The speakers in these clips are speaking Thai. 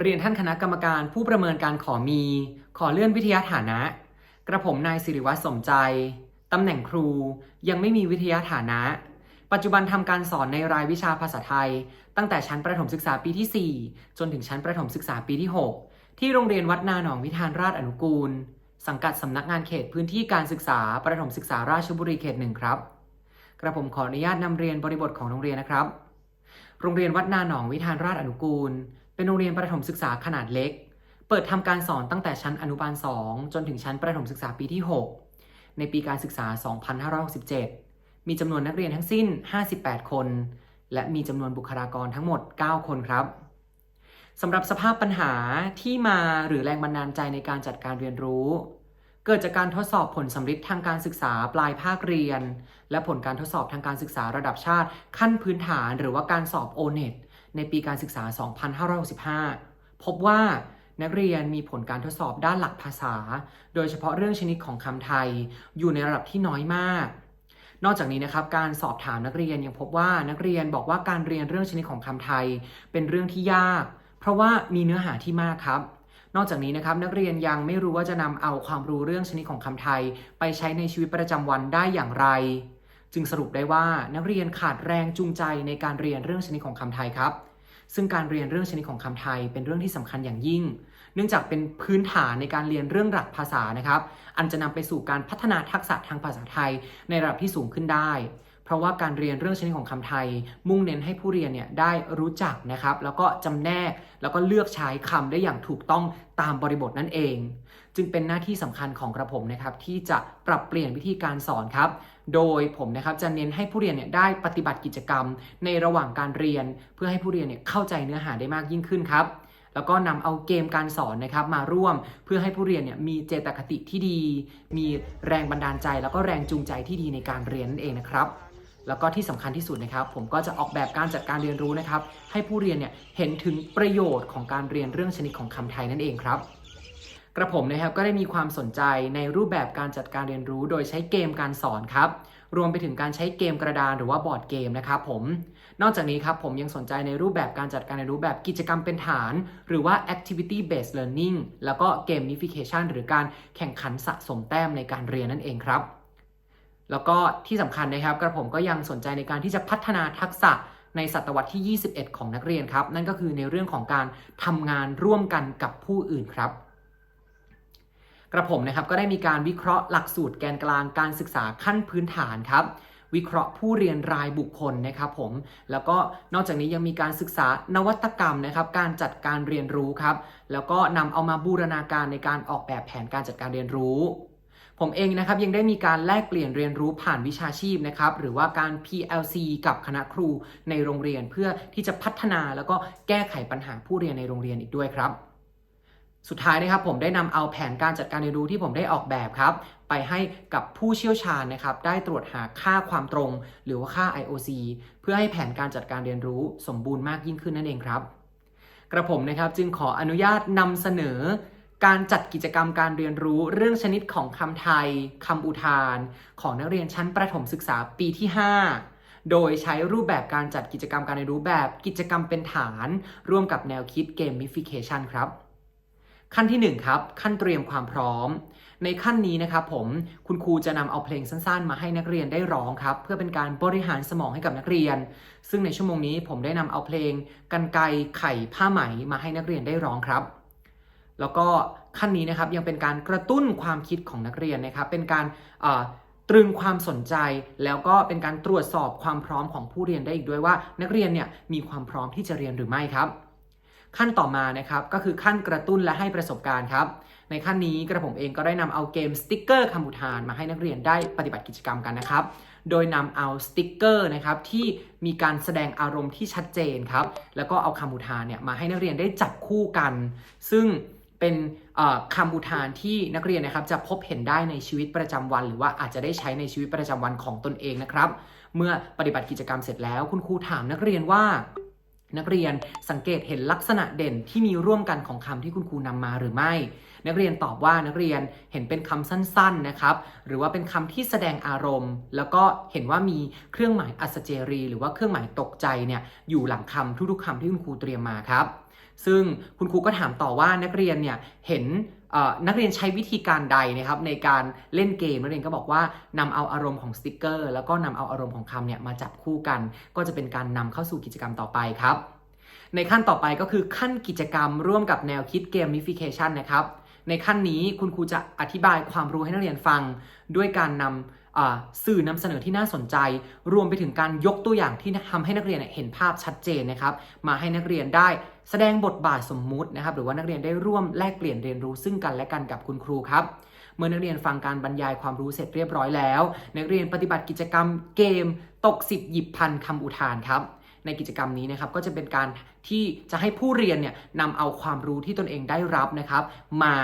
เรียนท่านคณะกรรมการผู้ประเมินการขอมี ขอเลื่อนวิทยาฐานะ กระผมนายสิริวัฒน์สมใจ ตำแหน่งครูยังไม่มีวิทยาฐานะ ปัจจุบันทำการสอนในรายวิชาภาษาไทย ตั้งแต่ชั้นประถมศึกษาปีที่ 4 จนถึงชั้นประถมศึกษาปีที่ 6 ที่โรงเรียนวัดนาหนองวิธานราชอนุกูล สังกัดสำนักงานเขตพื้นที่การศึกษาประถมศึกษาราชบุรีเขตหนึ่งครับ กระผมขออนุญาตนำเรียนบริบทของโรงเรียนนะครับ โรงเรียนวัดนาหนองวิธานราชอนุกูล เป็นโรงเรียนประถมศึกษาขนาดเล็ก เปิดทำการสอนตั้งแต่ชั้นอนุบาล 2 จนถึงชั้นประถมศึกษาปีที่ 6 ในปีการศึกษา 2567 มีจำนวนนักเรียนทั้งสิ้น 58 คน และมีจำนวนบุคลากรทั้งหมด 9 คนครับสำหรับสภาพปัญหาที่มาหรือแรงบันดาลใจในการจัดการเรียนรู้ เกิดจากการทดสอบผลสำฤทธิ์ทางการศึกษาปลายภาคเรียน และผลการทดสอบทางการศึกษาระดับชาติ ขั้นพื้นฐาน หรือว่าการสอบ o n e t ในปีการศึกษา 2565 พบว่านักเรียนมีผลการทดสอบด้านหลักภาษา โดยเฉพาะเรื่องชนิดของคำไทย อยู่ในระดับที่น้อยมาก นอกจากนี้นะครับ การสอบถามนักเรียนยังพบว่านักเรียนบอกว่าการเรียนเรื่องชนิดของคำไทย เป็นเรื่องที่ยาก เพราะว่ามีเนื้อหาที่มากครับนอกจากนี้นะครับนักเรียนยังไม่รู้ว่าจะนำเอาความรู้เรื่องชนิดของคำไทย ไปใช้ในชีวิตประจำวันได้อย่างไร จึงสรุปได้ว่านักเรียนขาดแรงจูงใจในการเรียนเรื่องชนิดของคำไทยครับ ซึ่งการเรียนเรื่องชนิดของคำไทยเป็นเรื่องที่สำคัญอย่างยิ่ง เนื่องจากเป็นพื้นฐานในการเรียนเรื่องหลักภาษานะครับ อันจะนำไปสู่การพัฒนาทักษะทางภาษาไทยในระดับที่สูงขึ้นได้ ราะว่าการเรียนเรื่องชนิดของคำไทย มุ่งเน้นให้ผู้เรียนเนี่ยได้รู้จักนะครับ แล้วก็จำแนกแล้วก็เลือกใช้คำได้อย่างถูกต้องตามบริบทนั่นเอง จึงเป็นหน้าที่สำคัญของกระผมนะครับที่จะปรับเปลี่ยนวิธีการสอนครับ โดยผมนะครับจะเน้นให้ผู้เรียนเนี่ยได้ปฏิบัติกิจกรรม ในระหว่างการเรียน เพื่อให้ผู้เรียนเนี่ยเข้าใจเนื้อหาได้มากยิ่งขึ้นครับแล้วก็นำเอาเกมการสอนนะครับมาร่วม เพื่อให้ผู้เรียนเนี่ยมีเจตคติที่ดี มีแรงบันดาลใจ แล้วก็แรงจูงใจที่ดีในการเรียนนั่นเองนะครับ แล้วก็ที่สำคัญที่สุดนะครับ ผมก็จะออกแบบการจัดการเรียนรู้นะครับ ให้ผู้เรียนเนี่ยเห็นถึงประโยชน์ของการเรียนเรื่องชนิดของคำไทยนั่นเองครับ กระผมนะครับก็ได้มีความสนใจในรูปแบบการจัดการเรียนรู้ โดยใช้เกมการสอนครับ รวมไปถึงการใช้เกมกระดานหรือว่าบอร์ดเกมนะครับผม นอกจากนี้ครับผมยังสนใจในรูปแบบการจัดการเรียนรู้แบบกิจกรรมเป็นฐาน หรือว่า activity based learning แล้วก็ gamification หรือการแข่งขันสะสมแต้มในการเรียนนั่นเองครับ แล้วก็ที่สำคัญนะครับกระผมก็ยังสนใจในการที่จะพัฒนาทักษะในศตวรรษที่ 21 ของนักเรียนครับ นั่นก็คือในเรื่องของการทำงานร่วมกันกับผู้อื่นครับ กระผมนะครับก็ได้มีการวิเคราะห์หลักสูตรแกนกลางการศึกษาขั้นพื้นฐานครับ วิเคราะห์ผู้เรียนรายบุคคลนะครับผม แล้วก็นอกจากนี้ยังมีการศึกษานวัตกรรมนะครับ การจัดการเรียนรู้ครับ แล้วก็นำเอามาบูรณาการในการออกแบบแผนการจัดการเรียนรู้ ผมเองนะครับยังได้มีการแลกเปลี่ยนเรียนรู้ผ่านวิชาชีพนะครับหรือว่าการ PLC กับคณะครูในโรงเรียนเพื่อที่จะพัฒนาแล้วก็แก้ไขปัญหาผู้เรียนในโรงเรียนอีกด้วยครับ สุดท้ายนะครับผมได้นำเอาแผนการจัดการเรียนรู้ที่ผมได้ออกแบบครับไปให้กับผู้เชี่ยวชาญนะครับได้ตรวจหาค่าความตรง หรือว่าค่า IOC เพื่อให้แผนการจัดการเรียนรู้สมบูรณ์มากยิ่งขึ้นนั่นเองครับกระผมนะครับจึงขออนุญาตนำเสนอ การจัดกิจกรรมการเรียนรู้เรื่องชนิดของคำไทยคำอุทาน ของนักเรียนชั้นประถมศึกษาปีที่ 5 โดยใช้รูปแบบการจัดกิจกรรมการเรียนรู้แบบกิจกรรมเป็นฐาน ร่วมกับแนวคิด gamification ครับ ขั้นที่ 1 ครับ ขั้นเตรียมความพร้อม ในขั้นนี้นะครับผมคุณครูจะนำเอาเพลงสั้นๆ มาให้นักเรียนได้ร้องครับ เพื่อเป็นการบริหารสมองให้กับนักเรียน ซึ่งในชั่วโมงนี้ผมได้นำเอาเพลงกันไกไข่ผ้าไหมมาให้นักเรียนได้ร้องครับ แล้วก็ขั้นนี้นะครับยังเป็นการกระตุ้นความคิดของนักเรียนนะครับ เป็นการตรึงความสนใจ แล้วก็เป็นการตรวจสอบความพร้อมของผู้เรียนได้อีกด้วยว่า นักเรียนเนี่ยมีความพร้อมที่จะเรียนหรือไม่ครับ ขั้นต่อมานะครับก็คือขั้นกระตุ้นและให้ประสบการณ์ครับ ในขั้นนี้กระผมเองก็ได้นำเอาเกมสติกเกอร์คำอุทานมาให้นักเรียนได้ปฏิบัติกิจกรรมกันนะครับ โดยนำเอาสติกเกอร์นะครับที่มีการแสดงอารมณ์ที่ชัดเจนครับแล้วก็เอาคำอุทานเนี่ยมาให้นักเรียนได้จับคู่กัน ซึ่ง เป็นเอ่อคำอุทานที่นักเรียนนะครับจะพบเห็นได้ในชีวิตประจำวัน หรือว่าอาจจะได้ใช้ในชีวิตประจำวันของตนเองนะครับ เมื่อปฏิบัติกิจกรรมเสร็จแล้วคุณครูถามนักเรียนว่า นักเรียนสังเกตเห็นลักษณะเด่นที่มีร่วมกันของคำที่คุณครูนำมาหรือไม่ นักเรียนตอบว่านักเรียนเห็นเป็นคำสั้นๆนะครับ หรือว่าเป็นคำที่แสดงอารมณ์ แล้วก็เห็นว่ามีเครื่องหมายอัศเจรี หรือว่าเครื่องหมายตกใจเนี่ยอยู่หลังคำทุกๆคำที่คุณครูเตรียมมาครับ ซึ่งคุณครูก็ถามต่อว่านักเรียนเนี่ยเห็นนักเรียนใช้วิธีการใดนะครับในการเล่นเกมนักเรียนก็บอกว่านำเอาอารมณ์ของสติกเกอร์ แล้วก็นำเอาอารมณ์ของคำเนี่ยมาจับคู่กัน ก็จะเป็นการนำเข้าสู่กิจกรรมต่อไปครับ ในขั้นต่อไปก็คือขั้นกิจกรรมร่วมกับแนวคิดเกม i ิฟิเคชันนะครับ ในขั้นนี้คุณครูจะอธิบายความรู้ให้นักเรียนฟัง ด้วยการนำอ่าสื่อนำเสนอที่น่าสนใจ รวมไปถึงการยกตัวอย่างที่ทำให้นักเรียนเห็นภาพชัดเจนนะครับ มาให้นักเรียนได้แสดงบทบาทสมมุตินะครับ หรือว่านักเรียนได้ร่วมแลกเปลี่ยนเรียนรู้ซึ่งกันและกันกับคุณครูครับเมื่อนักเรียนฟังการบรรยายความรู้เสร็จเรียบร้อยแล้ว นักเรียนปฏิบัติกิจกรรมเกม ตกสิบหยิบพันคำอุทานครับ ในกิจกรรมนี้นะครับก็จะเป็นการที่จะให้ผู้เรียนเนี่ยนำเอาความรู้ที่ตนเองได้รับนะครับมา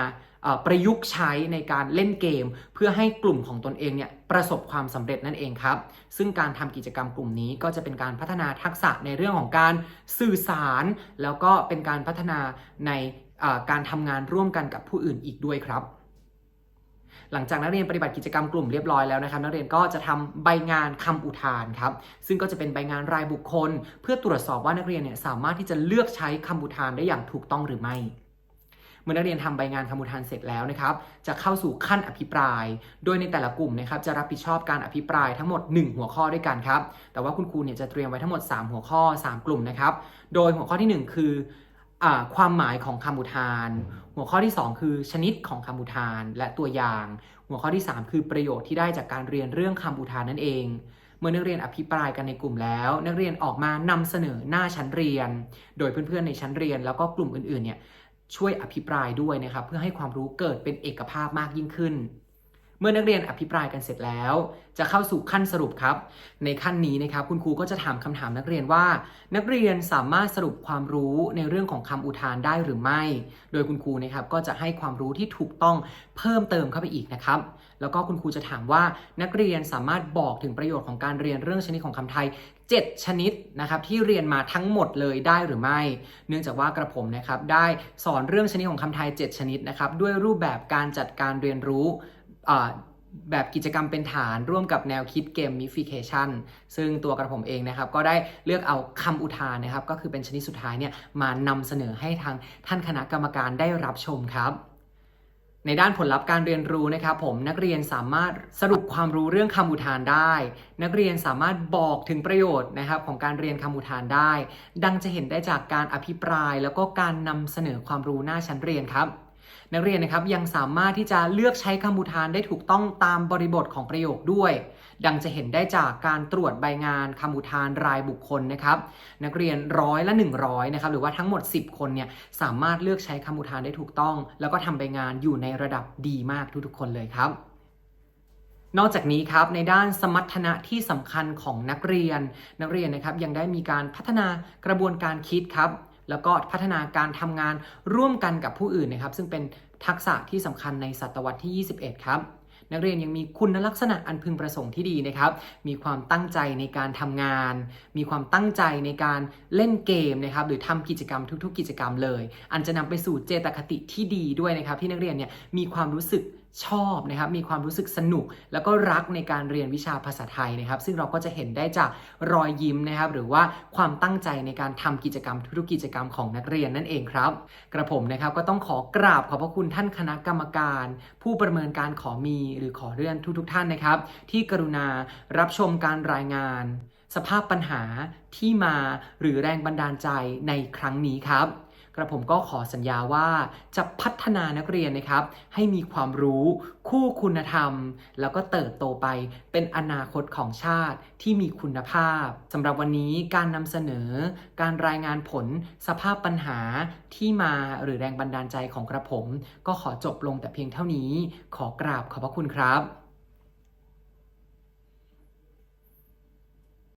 ประยุกต์ใช้ในการเล่นเกม เพื่อให้กลุ่มของตนเองเนี่ยประสบความสำเร็จนั่นเองครับ ซึ่งการทำกิจกรรมกลุ่มนี้ก็จะเป็นการพัฒนาทักษะในเรื่องของการสื่อสาร แล้วก็เป็นการพัฒนาในการทำงานร่วมกันกับผู้อื่นอีกด้วยครับ หลังจากนักเรียนปฏิบัติกิจกรรมกลุ่มเรียบร้อยแล้วนะครับ นักเรียนก็จะทำใบงานคำอุทานครับ ซึ่งก็จะเป็นใบงานรายบุคคล เพื่อตรวจสอบว่านักเรียนเนี่ยสามารถที่จะเลือกใช้คำอุทานได้อย่างถูกต้องหรือไม่เมื่อนักเรียนทำใบงานคำอุทานเสร็จแล้วนะครับ จะเข้าสู่ขั้นอภิปราย โดยในแต่ละกลุ่มนะครับจะรับผิดชอบการอภิปรายทั้งหมด 1 หัวข้อด้วยกันครับ แต่ว่าคุณครูเนี่ยจะเตรียมไว้ทั้งหมด 3 หัวข้อ 3 กลุ่มนะครับ โดยหัวข้อทีหนึ่1 คือ ความหมายของคำอุทาน หัวข้อที่ 2 คือชนิดของคำอุทานและตัวอย่าง หัวข้อที่ 3 คือประโยชน์ที่ได้จากการเรียนเรื่องคำอุทานนั่นเอง เมื่อนักเรียนอภิปรายกันในกลุ่มแล้ว นักเรียนออกมานำเสนอหน้าชั้นเรียน โดยเพื่อนๆในชั้นเรียน แล้วก็กลุ่มอื่นๆเนี่ยช่วยอภิปรายด้วยนะครับเพื่อให้ความรู้เกิดเป็นเอกภาพมากยิ่งขึ้น เมื่อนักเรียนอภิปรายกันเสร็จแล้ว จะเข้าสู่ขั้นสรุปครับ ในขั้นนี้นะครับคุณครูก็จะถามคำถามนักเรียนว่า นักเรียนสามารถสรุปความรู้ในเรื่องของคำอุทานได้หรือไม่ โดยคุณครูนะครับก็จะให้ความรู้ที่ถูกต้องเพิ่มเติมเข้าไปอีกนะครับ แล้วก็คุณครูจะถามว่านักเรียนสามารถบอกถึงประโยชน์ของการเรียนเรื่องชนิดของคำไทย 7 ชนิดนะครับที่เรียนมาทั้งหมดเลยได้หรือไม่ เนื่องจากว่ากระผมนะครับได้สอนเรื่องชนิดของคำไทย 7 ชนิดนะครับด้วยรูปแบบการจัดการเรียนรู้ แบบกิจกรรมเป็นฐานร่วมกับแนวคิดเกม mification ซึ่งตัวกระผมเองนะครับก็ได้เลือกเอาคำอุทานนะครับ ก็คือเป็นชนิดสุดท้ายเนี่ยมานำเสนอให้ทางท่านคณะกรรมการได้รับชมครับในด้านผลลัพธ์การเรียนรู้นะครับผมนักเรียนสามารถสรุปความรู้เรื่องคำอุทานได้ นักเรียนสามารถบอกถึงประโยชน์นะครับของการเรียนคำอุทานได้ ดังจะเห็นได้จากการอภิปราย แล้วก็การนำเสนอความรู้หน้าชั้นเรียนครับ นักเรียนนะครับยังสามารถที่จะเลือกใช้คำอุทานได้ถูกต้องตามบริบทของประโยคด้วย ดังจะเห็นได้จากการตรวจใบงานคำอุทานรายบุคคลนะครับนักเรียนร้อยละ 100นะครับหรือว่าทั้งหมด 10 คนเนี่ยสามารถเลือกใช้คำอุทานได้ถูกต้อง แล้วก็ทำใบงานอยู่ในระดับดีมากทุกๆ คนเลยครับนอกจากนี้ครับในด้านสมรรถนะที่สำคัญของนักเรียน นักเรียนนะครับยังได้มีการพัฒนากระบวนการคิดครับ แล้วก็พัฒนาการทำงานร่วมกันกับผู้อื่นนะครับ ซึ่งเป็นทักษะที่สำคัญในศตวรรษที่ 21 ครับนักเรียนยังมีคุณลักษณะอันพึงประสงค์ที่ดีนะครับ มีความตั้งใจในการทำงาน มีความตั้งใจในการเล่นเกมนะครับ หรือทำกิจกรรมทุก ๆ กิจกรรมเลย อันจะนำไปสู่เจตคติที่ดีด้วยนะครับ ที่นักเรียนเนี่ยมีความรู้สึกชอบนะครับมีความรู้สึกสนุก แล้วก็รักในการเรียนวิชาภาษาไทยนะครับ ซึ่งเราก็จะเห็นได้จากรอยยิ้มนะครับ หรือว่าความตั้งใจในการทำกิจกรรมทุกๆกิจกรรมของนักเรียนนั่นเองครับ กระผมนะครับก็ต้องขอกราบขอบพระคุณท่านคณะกรรมการ ผู้ประเมินการขอมีหรือขอเลื่อนทุกๆท่านนะครับ ที่กรุณารับชมการรายงาน สภาพปัญหาที่มาหรือแรงบันดาลใจในครั้งนี้ครับ กระผมก็ขอสัญญาว่าจะพัฒนานักเรียนนะครับ ให้มีความรู้ คู่คุณธรรม แล้วก็เติบโตไปเป็นอนาคตของชาติที่มีคุณภาพสำหรับวันนี้การนำเสนอ การรายงานผลสภาพปัญหาที่มาหรือแรงบันดาลใจของกระผม ก็ขอจบลงแต่เพียงเท่านี้ ขอกราบขอบพระคุณครับ